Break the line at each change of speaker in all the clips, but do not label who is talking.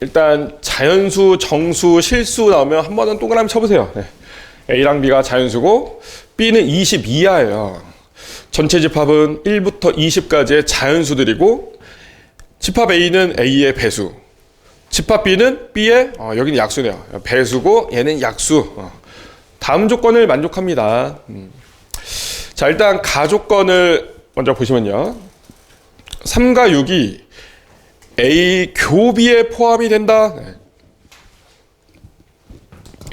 일단 자연수, 정수, 실수 나오면 한 번은 동그라미 쳐보세요. 네. A랑 B가 자연수고 B는 20 이하예요. 전체 집합은 1부터 20까지의 자연수들이고 집합 A는 A의 배수, 집합 B는 B의 어, 여기는 약수네요. 배수고 얘는 약수. 어. 다음 조건을 만족합니다. 음. 자 일단 가조건을 먼저 보시면요. 3과 6이 A 교비에 포함이 된다. 네.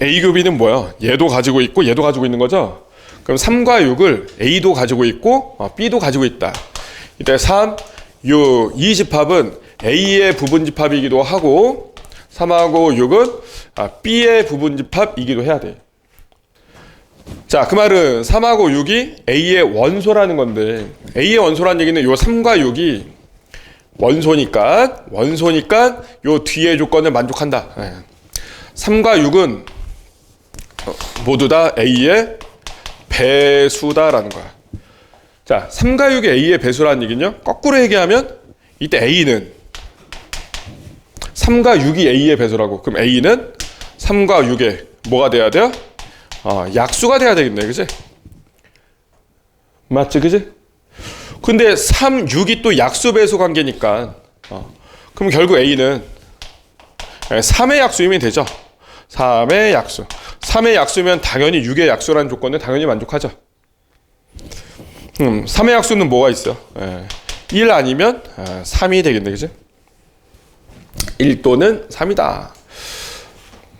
A 교비는 뭐야? 얘도 가지고 있고 얘도 가지고 있는 거죠. 그럼 3과 6을 A도 가지고 있고 어, B도 가지고 있다. 이때 3, 6, 이 집합은 A의 부분 집합이기도 하고 3하고 6은 아, B의 부분 집합이기도 해야 돼. 자, 그 말은 3하고 6이 A의 원소라는 건데 A의 원소라는 얘기는 요 3과 6이 원소니까 원소니까 요 뒤의 조건을 만족한다. 예. 3과 6은 모두 다 A의 배수다라는 거야. 자, 3과 6이 A의 배수라는 얘기는요. 거꾸로 얘기하면 이때 A는 3과 6이 A의 배수라고. 그럼 A는 3과 6의 뭐가 돼야 돼요? 어, 약수가 돼야 되겠네. 그지? 맞지? 그지? 근데 3, 6이 또 약수 배수 관계니까 어, 그럼 결국 A는 3의 약수이면 되죠. 3의 약수. 3의 약수면 당연히 6의 약수라는 조건은 당연히 만족하죠. 음, 3의 약수는 뭐가 있어요? 예, 1 아니면 3이 되겠네. 그지? 1 또는 3이다.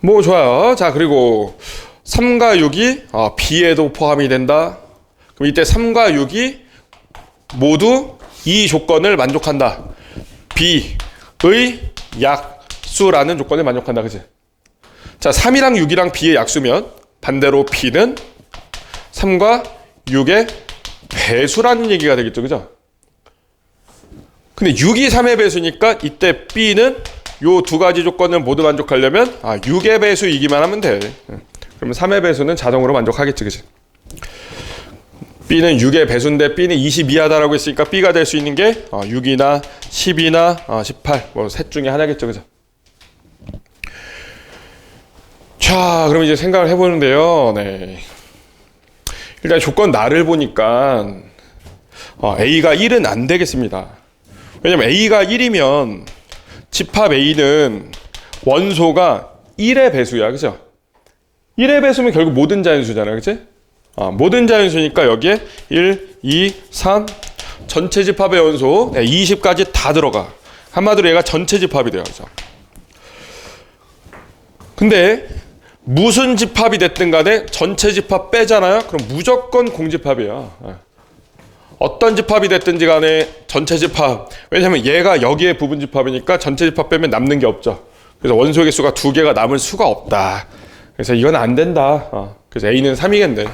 뭐 좋아요. 자, 그리고 3과 6이 어, B에도 포함이 된다. 그럼 이때 3과 6이 모두 이 조건을 만족한다. B의 약수라는 조건을 만족한다. 그지? 자, 3이랑 6이랑 B의 약수면 반대로 B는 3과 6의 배수라는 얘기가 되겠죠. 그죠? 근데 6이 3의 배수니까 이때 B는 요 두 가지 조건을 모두 만족하려면 아, 6의 배수이기만 하면 돼. 그러면 3의 배수는 자동으로 만족하겠지. 그지? B는 6의 배수인데 B는 22하다라고 했으니까 B가 될 수 있는 게 6이나 10이나 18, 뭐 셋 중에 하나겠죠. 그죠? 자, 그럼 이제 생각을 해보는데요. 네. 일단 조건 나를 보니까 어, A가 1은 안 되겠습니다. 왜냐면 A가 1이면 집합 A는 원소가 1의 배수야. 그죠? 1의 배수면 결국 모든 자연수잖아요. 그치? 아, 모든 자연수니까 여기에 1, 2, 3 전체 집합의 원소 네, 20까지 다 들어가. 한마디로 얘가 전체 집합이. 그죠? 근데 무슨 집합이 됐든 간에 전체 집합 빼잖아요. 그럼 무조건 공집합이야. 예. 어떤 집합이 됐든지 간에 전체 집합. 왜냐면 얘가 여기에 부분 집합이니까 전체 집합 빼면 남는 게 없죠. 그래서 원소 개수가 두 개가 남을 수가 없다. 그래서 이건 안 된다. 어. 그래서 A는 3이겠네.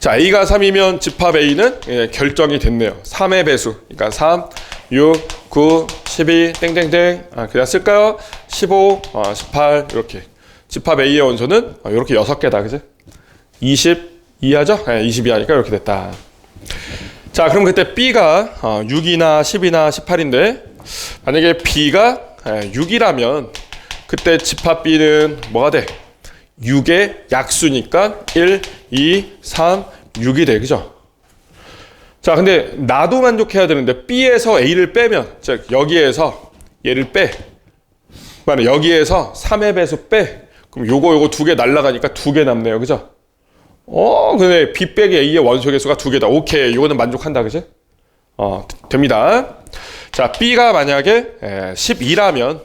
자, A가 3이면 집합 A는 예, 결정이 됐네요. 3의 배수. 그러니까 3, 6, 9, 12, 땡땡땡. 아, 그냥 쓸까요? 15, 어, 18, 이렇게. 집합 A의 원소는 어, 이렇게 6개다. 그지? 20 이하죠? 네, 20 이하니까 이렇게 됐다. 자, 그럼 그때 B가 어, 6이나 10이나 18인데, 만약에 B가 6이라면, 그때 집합 B는 뭐가 돼? 6의 약수니까 1, 2, 3, 6이 돼. 그죠? 자, 근데 나도 만족해야 되는데 B에서 A를 빼면, 즉 여기에서 얘를 빼. 만약 여기에서 3의 배수 빼. 그럼 요거 요거 두 개 날라가니까 두 개 남네요. 그죠? 어, 근데 B 빼기 A의 원소 개수가 두 개다. 오케이. 이거는 만족한다. 그지? 어, 됩니다. 자, B가 만약에 12라면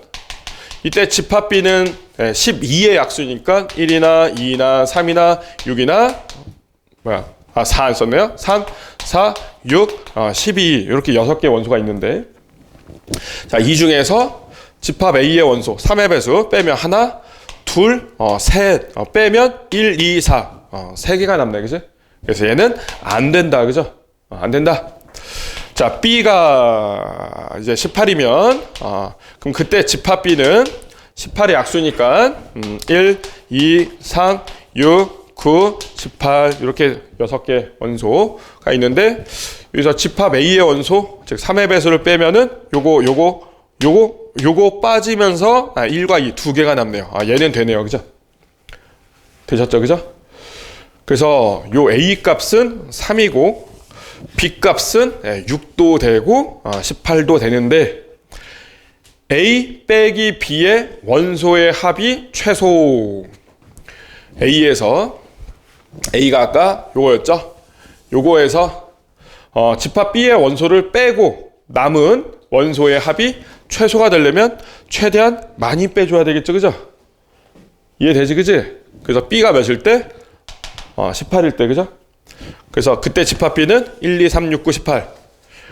이때 집합 B는 12의 약수니까 1이나 2나 3이나 6이나 뭐야? 아, 4 안 썼네요. 3, 4, 6, 어, 12 이렇게 6개 원소가 있는데 자, 이 중에서 집합 A의 원소 3의 배수 빼면 하나, 둘, 어, 셋 어, 빼면 1, 2, 4 어, 3개가 남네. 그지? 그래서 얘는 안 된다. 그죠? 어, 안 된다. 자, B가 이제 18이면 어, 그럼 그때 집합 B는 18의 약수니까 음, 1, 2, 3, 6, 9, 18 이렇게 6개 원소가 있는데 여기서 집합 A의 원소 즉 3의 배수를 빼면은 요거 요거 요거 요거 빠지면서 아, 1과 2 두 개가 남네요. 아, 얘는 되네요. 그죠? 되셨죠? 그죠? 그래서 요 A 값은 3이고 B 값은 6도 되고 아, 18도 되는데 A 빼기 B의 원소의 합이 최소 A에서 A가 아까 요거였죠? 요거에서 어, 집합 B의 원소를 빼고 남은 원소의 합이 최소가 되려면 최대한 많이 빼줘야 되겠죠, 그죠? 이해되지, 그지? 그래서 B가 몇일 때? 어, 18일 때, 그죠? 그래서 그때 집합 B는 1, 2, 3, 6, 9, 18.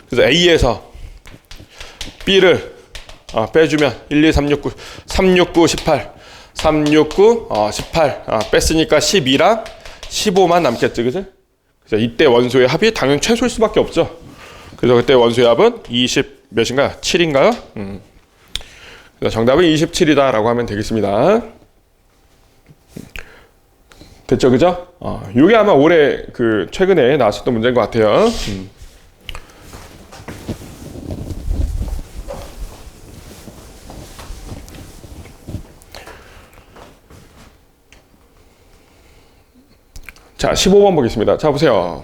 그래서 A에서 B를 어, 빼주면 1, 2, 3, 6, 9, 3, 6, 9, 18. 3, 6, 9, 어, 18. 어, 뺐으니까 12랑 15만 남겠지, 그지? 그래서 이때 원소의 합이 당연히 최소일 수밖에 없죠. 그래서 그때 원소의 합은 20 몇인가요? 7인가요? 음. 정답은 27이다라고 하면 되겠습니다. 됐죠, 그죠? 어, 이게 아마 올해 그 최근에 나왔었던 문제인 것 같아요. 음. 자, 15번 보겠습니다. 자, 보세요.